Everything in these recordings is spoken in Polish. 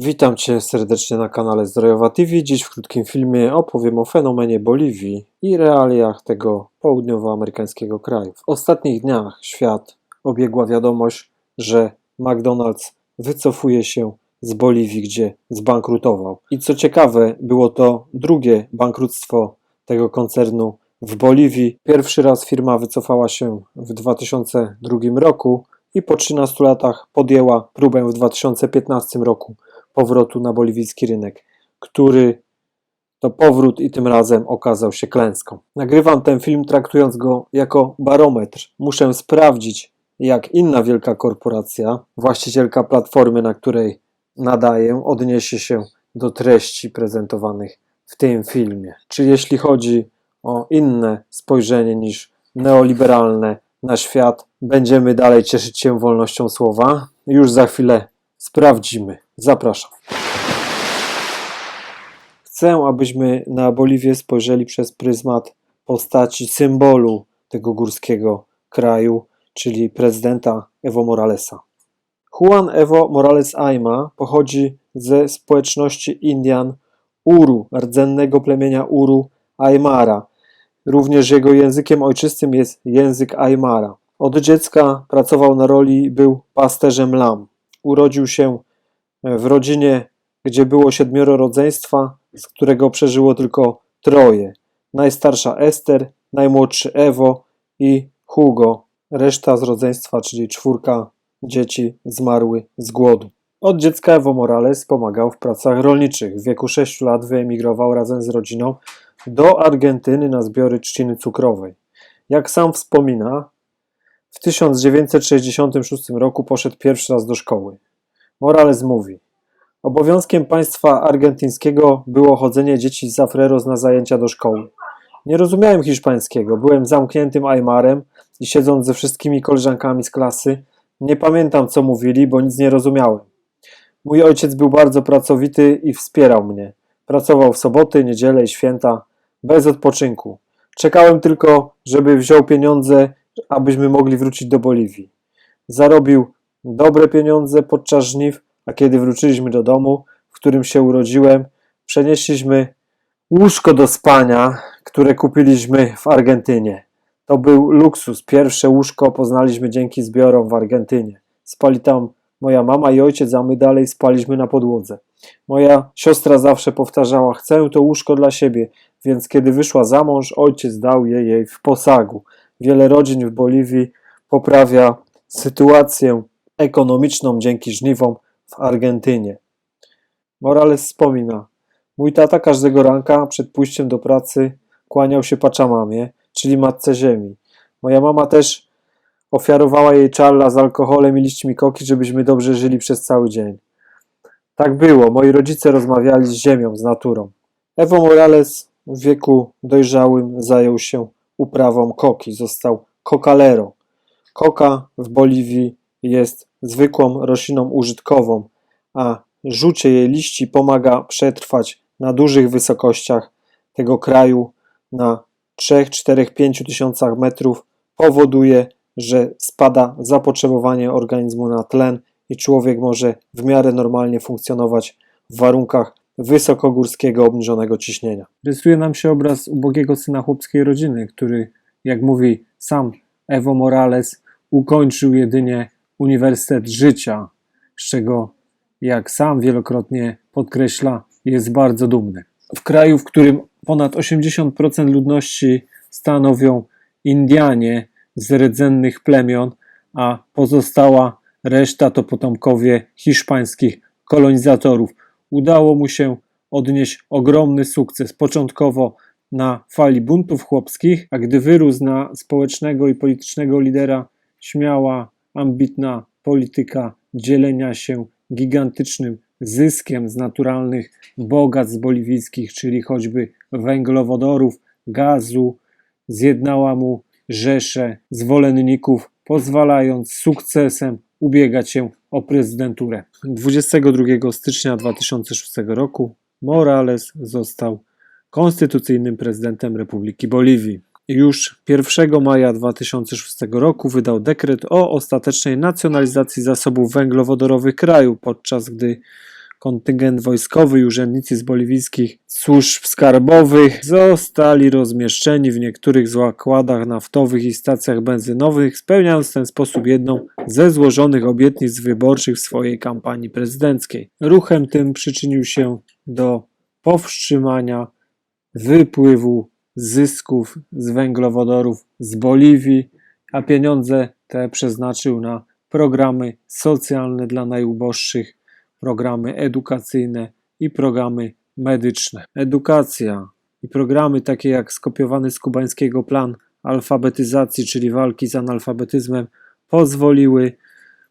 Witam Cię serdecznie na kanale Zdrojowa TV. Dziś w krótkim filmie opowiem o fenomenie Boliwii i realiach tego południowoamerykańskiego kraju. W ostatnich dniach świat obiegła wiadomość, że McDonald's wycofuje się z Boliwii, gdzie zbankrutował. I co ciekawe, było to drugie bankructwo tego koncernu w Boliwii. Pierwszy raz firma wycofała się w 2002 roku i po 13 latach podjęła próbę w 2015 roku powrotu na boliwijski rynek, który to powrót i tym razem okazał się klęską. Nagrywam ten film traktując go jako barometr. Muszę sprawdzić, jak inna wielka korporacja, właścicielka platformy, na której nadaję, odniesie się do treści prezentowanych w tym filmie. Czy jeśli chodzi o inne spojrzenie niż neoliberalne na świat, będziemy dalej cieszyć się wolnością słowa? Już za chwilę sprawdzimy. Zapraszam. Chcę, abyśmy na Boliwię spojrzeli przez pryzmat postaci symbolu tego górskiego kraju, czyli prezydenta Evo Moralesa. Juan Evo Morales Aima pochodzi ze społeczności Indian Uru, rdzennego plemienia Uru Aymara. Również jego językiem ojczystym jest język Aymara. Od dziecka pracował na roli i był pasterzem lam. Urodził się w rodzinie, gdzie było siedmioro rodzeństwa, z którego przeżyło tylko troje. Najstarsza Ester, najmłodszy Ewo i Hugo. Reszta z rodzeństwa, czyli czwórka dzieci, zmarły z głodu. Od dziecka Ewo Morales pomagał w pracach rolniczych. W wieku 6 lat wyemigrował razem z rodziną do Argentyny na zbiory trzciny cukrowej. Jak sam wspomina, w 1966 roku poszedł pierwszy raz do szkoły. Morales mówi: Obowiązkiem państwa argentyńskiego było chodzenie dzieci z Afreros na zajęcia do szkoły. Nie rozumiałem hiszpańskiego, byłem zamkniętym Aymarem i siedząc ze wszystkimi koleżankami z klasy, nie pamiętam co mówili, bo nic nie rozumiałem. Mój ojciec był bardzo pracowity i wspierał mnie. Pracował w soboty, niedzielę i święta, bez odpoczynku. Czekałem tylko, żeby wziął pieniądze, abyśmy mogli wrócić do Boliwii. Zarobił dobre pieniądze podczas żniw, a kiedy wróciliśmy do domu, w którym się urodziłem, przenieśliśmy łóżko do spania, które kupiliśmy w Argentynie. To był luksus. Pierwsze łóżko poznaliśmy dzięki zbiorom w Argentynie. Spali tam moja mama i ojciec, a my dalej spaliśmy na podłodze. Moja siostra zawsze powtarzała: Chcę to łóżko dla siebie, więc kiedy wyszła za mąż, ojciec dał je jej w posagu. Wiele rodzin w Boliwii poprawia sytuację ekonomiczną dzięki żniwom w Argentynie. Morales wspomina: Mój tata każdego ranka przed pójściem do pracy kłaniał się Pachamamie, czyli Matce Ziemi. Moja mama też ofiarowała jej czarla z alkoholem i liśćmi koki, żebyśmy dobrze żyli przez cały dzień. Tak było, moi rodzice rozmawiali z ziemią, z naturą. Evo Morales w wieku dojrzałym zajął się uprawą koki, został kokalero. Koka w Boliwii jest zwykłą rośliną użytkową, a rzucie jej liści pomaga przetrwać na dużych wysokościach tego kraju na 3, 4, 5 tysiącach metrów powoduje, że spada zapotrzebowanie organizmu na tlen i człowiek może w miarę normalnie funkcjonować w warunkach wysokogórskiego obniżonego ciśnienia. Rysuje nam się obraz ubogiego syna chłopskiej rodziny, który, jak mówi sam Evo Morales, ukończył jedynie Uniwersytet Życia, z czego, jak sam wielokrotnie podkreśla, jest bardzo dumny. W kraju, w którym ponad 80% ludności stanowią Indianie z rdzennych plemion, a pozostała reszta to potomkowie hiszpańskich kolonizatorów. Udało mu się odnieść ogromny sukces. Początkowo na fali buntów chłopskich, a gdy wyrósł na społecznego i politycznego lidera, śmiała, ambitna polityka dzielenia się gigantycznym zyskiem z naturalnych bogactw boliwijskich, czyli choćby węglowodorów, gazu, zjednała mu rzeszę zwolenników, pozwalając sukcesem ubiegać się o prezydenturę. 22 stycznia 2006 roku Morales został konstytucyjnym prezydentem Republiki Boliwii. Już 1 maja 2006 roku wydał dekret o ostatecznej nacjonalizacji zasobów węglowodorowych kraju, podczas gdy kontyngent wojskowy i urzędnicy z boliwijskich służb skarbowych zostali rozmieszczeni w niektórych zakładach naftowych i stacjach benzynowych, spełniając w ten sposób jedną ze złożonych obietnic wyborczych w swojej kampanii prezydenckiej. Ruchem tym przyczynił się do powstrzymania wypływu zysków z węglowodorów z Boliwii, a pieniądze te przeznaczył na programy socjalne dla najuboższych, programy edukacyjne i programy medyczne. Edukacja i programy takie jak skopiowany z kubańskiego plan alfabetyzacji, czyli walki z analfabetyzmem, pozwoliły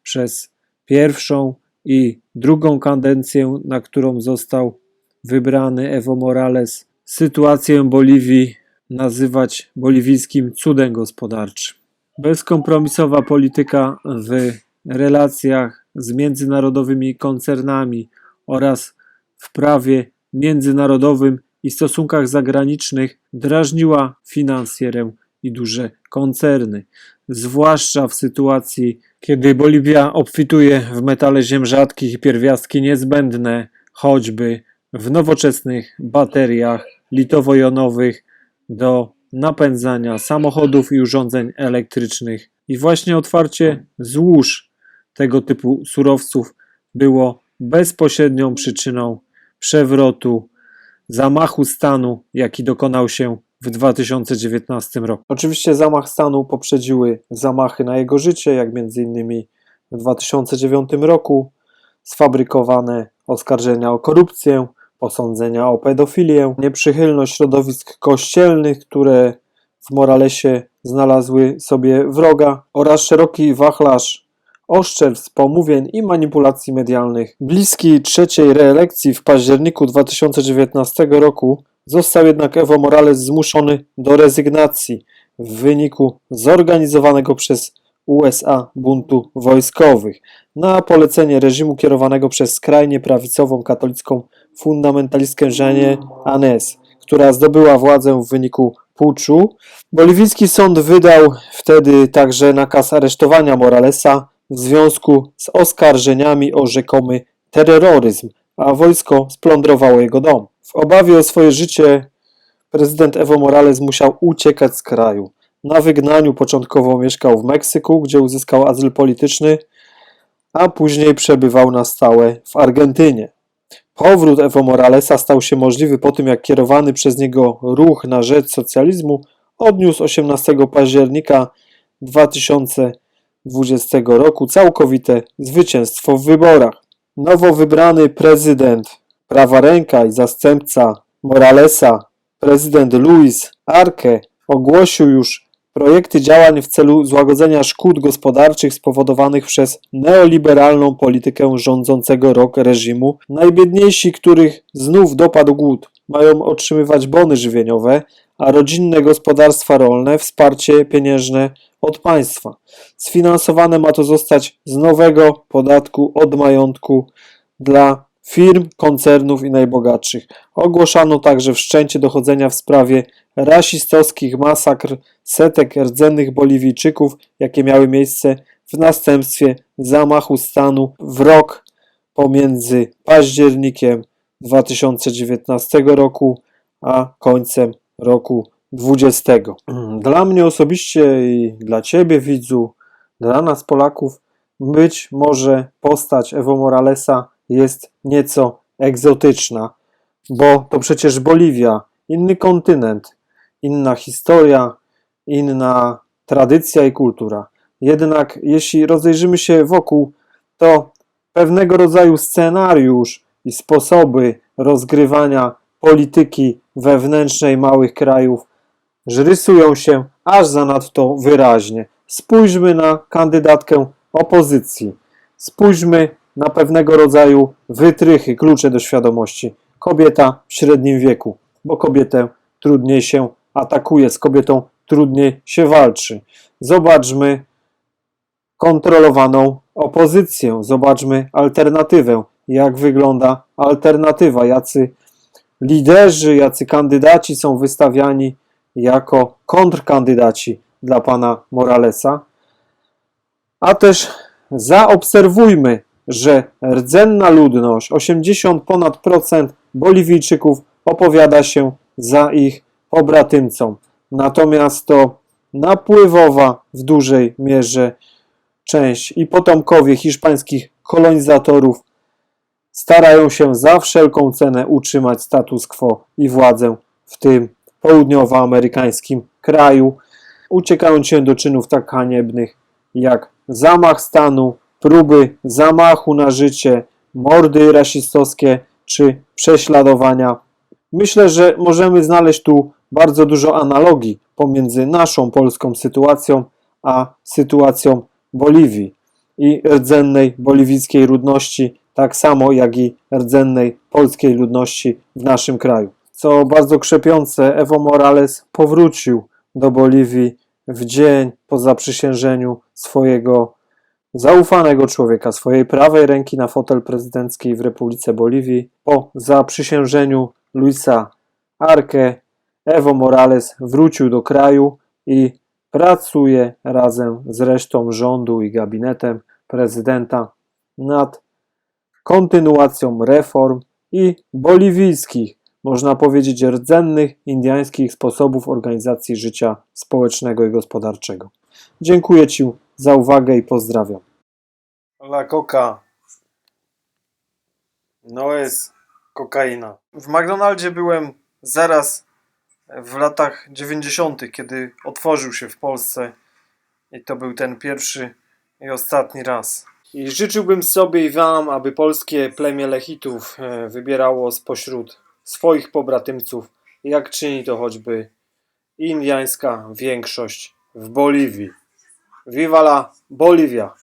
przez pierwszą i drugą kadencję, na którą został wybrany Evo Morales, sytuację Boliwii nazywać boliwijskim cudem gospodarczym. Bezkompromisowa polityka w relacjach z międzynarodowymi koncernami oraz w prawie międzynarodowym i stosunkach zagranicznych drażniła finansjerę i duże koncerny, zwłaszcza w sytuacji, kiedy Boliwia obfituje w metale ziem rzadkich i pierwiastki niezbędne, choćby w nowoczesnych bateriach litowo-jonowych do napędzania samochodów i urządzeń elektrycznych. I właśnie otwarcie złóż tego typu surowców było bezpośrednią przyczyną przewrotu, zamachu stanu, jaki dokonał się w 2019 roku. Oczywiście zamach stanu poprzedziły zamachy na jego życie, jak m.in. w 2009 roku sfabrykowane oskarżenia o korupcję, posądzenia o pedofilię, nieprzychylność środowisk kościelnych, które w Moralesie znalazły sobie wroga oraz szeroki wachlarz oszczerstw, pomówień i manipulacji medialnych. Bliski trzeciej reelekcji w październiku 2019 roku został jednak Evo Morales zmuszony do rezygnacji w wyniku zorganizowanego przez USA buntu wojskowych na polecenie reżimu kierowanego przez skrajnie prawicową katolicką fundamentalistkę Żenię Anes, która zdobyła władzę w wyniku puczu. Boliwijski sąd wydał wtedy także nakaz aresztowania Moralesa w związku z oskarżeniami o rzekomy terroryzm, a wojsko splądrowało jego dom. W obawie o swoje życie prezydent Evo Morales musiał uciekać z kraju. Na wygnaniu początkowo mieszkał w Meksyku, gdzie uzyskał azyl polityczny, a później przebywał na stałe w Argentynie. Powrót Evo Moralesa stał się możliwy po tym, jak kierowany przez niego ruch na rzecz socjalizmu odniósł 18 października 2020 roku całkowite zwycięstwo w wyborach. Nowo wybrany prezydent, prawa ręka i zastępca Moralesa, prezydent Luis Arce, ogłosił już projekty działań w celu złagodzenia szkód gospodarczych spowodowanych przez neoliberalną politykę rządzącego rok reżimu. Najbiedniejsi, których znów dopadł głód, mają otrzymywać bony żywieniowe, a rodzinne gospodarstwa rolne wsparcie pieniężne od państwa. Sfinansowane ma to zostać z nowego podatku od majątku dla firm, koncernów i najbogatszych. Ogłoszano także wszczęcie dochodzenia w sprawie rasistowskich masakr setek rdzennych Boliwijczyków, jakie miały miejsce w następstwie zamachu stanu w rok pomiędzy październikiem 2019 roku a końcem roku 20. Dla mnie osobiście i dla Ciebie, widzu, dla nas Polaków, być może postać Evo Moralesa jest nieco egzotyczna, bo to przecież Boliwia, inny kontynent, inna historia, inna tradycja i kultura. Jednak jeśli rozejrzymy się wokół, to pewnego rodzaju scenariusz i sposoby rozgrywania polityki wewnętrznej małych krajów rysują się aż zanadto wyraźnie. Spójrzmy na kandydatkę opozycji. Spójrzmy na pewnego rodzaju wytrychy, klucze do świadomości. Kobieta w średnim wieku, bo kobietę trudniej się atakuje, z kobietą trudniej się walczy. Zobaczmy kontrolowaną opozycję, zobaczmy alternatywę, jak wygląda alternatywa, jacy liderzy, jacy kandydaci są wystawiani jako kontrkandydaci dla pana Moralesa. A też zaobserwujmy że rdzenna ludność, 80 ponad procent Boliwijczyków opowiada się za ich pobratymcą. Natomiast to napływowa w dużej mierze część i potomkowie hiszpańskich kolonizatorów starają się za wszelką cenę utrzymać status quo i władzę w tym południowoamerykańskim kraju, uciekając się do czynów tak haniebnych jak zamach stanu, próby zamachu na życie, mordy rasistowskie czy prześladowania. Myślę, że możemy znaleźć tu bardzo dużo analogii pomiędzy naszą polską sytuacją a sytuacją Boliwii i rdzennej boliwijskiej ludności, tak samo jak i rdzennej polskiej ludności w naszym kraju. Co bardzo krzepiące, Evo Morales powrócił do Boliwii w dzień po zaprzysiężeniu swojego zaufanego człowieka, swojej prawej ręki na fotel prezydencki w Republice Boliwii. Po zaprzysiężeniu Luisa Arque, Evo Morales wrócił do kraju i pracuje razem z resztą rządu i gabinetem prezydenta nad kontynuacją reform i boliwijskich, można powiedzieć rdzennych, indiańskich sposobów organizacji życia społecznego i gospodarczego. Dziękuję Ci za uwagę i pozdrawiam. La coca no jest kokaina. W McDonaldzie byłem zaraz w latach 90., kiedy otworzył się w Polsce i to był ten pierwszy i ostatni raz. I życzyłbym sobie i Wam, aby polskie plemię Lechitów e, wybierało spośród swoich pobratymców, jak czyni to choćby indiańska większość w Boliwii. Viva la Bolivia!